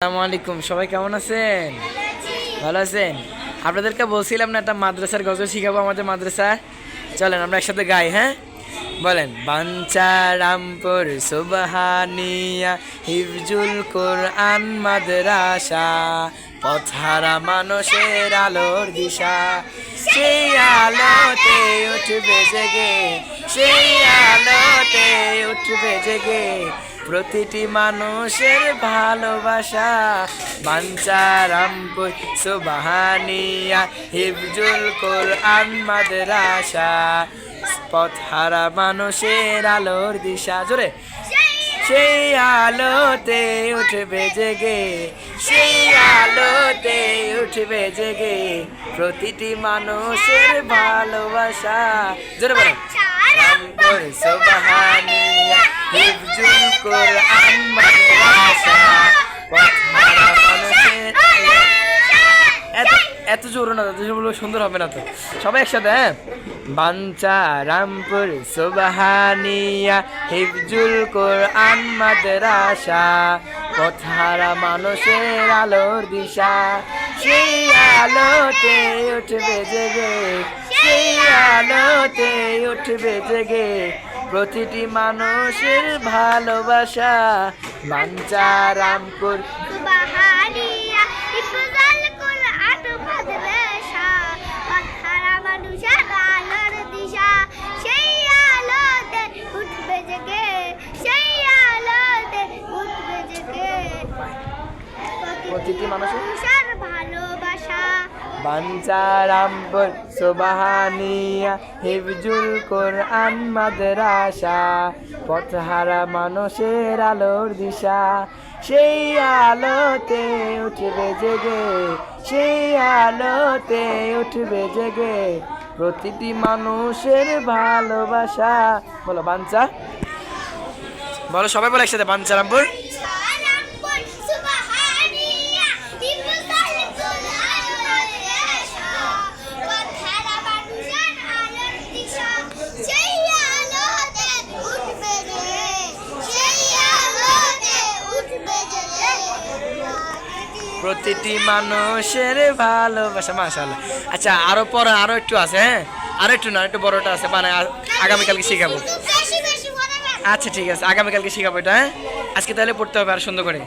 আসসালামু আলাইকুম, সবাই কেমন আছেন? ভালো আছেন? আপনাদেরকে বলছিলাম না, একটা মাদ্রাসার গজল শিখাবো আমাদের মাদ্রাসা চলেন, আমরা একসাথে গাই হ্যাঁ? বলেন, বাঞ্চা রামপুর সুবহানিয়া, হিফজুল কোরআন মাদ্রাসা পথহারা মানুষের আলোর দিশা। সেই আলোতে উঠবে জেগে, সেই আলোতে উঠবে জেগে। প্রতিটি মানুষের ভালোবাসা বাঞ্চারামপুর সুবাহানিয়া। হিফজুল কোরআন মাদ্রাসা পথহারা মানুষের আলোর দিশা। জোরে। সেই আলোতে উঠবে জেগে। সেই উঠবে জেগে প্রতিটি মানুষের ভালোবাসা। জোরে বলো। রামপুর সুবহানিয়া হিফজুল কোরআন মাদ্রাসা এত এত জোর না তো যেগুলো সুন্দর হবে না তো? সবাই একসাথে হ্যাঁ? বাঞ্চা রামপুর সুবহানিয়া হিফজুল কোরআন মাদ্রাসা। পথহারা মানুষের আলোর দিশা। সেই আলোতে উঠবে জেগে, সেই আলোতে উঠবে জেগে প্রতিটি মানুষের ভালোবাসা। বাঞ্চা রামপুর। সুবহানিয়া প্রতিটি মানুষের মানুষের ভালোবাসা। বাঞ্চারামপুর সুবাহানিয়া হিফজুল কোরআন মাদ্রাসা পথহারা মানুষের আলোর দিশা। সেই আলোতে উঠবে জেগে সেই আলোতে উঠবে জেগে প্রতিটি মানুষের ভালোবাসা। বলো বাঞ্চা। বলো সবাই বলো একসাথে বাঞ্চারামপুর সালামপুর সুবহানিয়া ইফজাল কুরআন মাদ্রাসা পাথারা মানুষের আলোর দিশা সেই আলোতে উঠবে জেগে সেই আলোতে উঠবে জেগে প্রতিটি মানুষের ভালোবাসা মাশাআল্লাহ আচ্ছা আরও পরে আরও একটু আছে হ্যাঁ আরও একটু না একটু বড়টা আছে মানে আগামীকালকে শিখাবো মনে আচ্ছা ঠিক আছে আগামীকালকে শিখাবো এটা হ্যাঁ আজকে তাহলে পড়তে হবে আর সুন্দর করে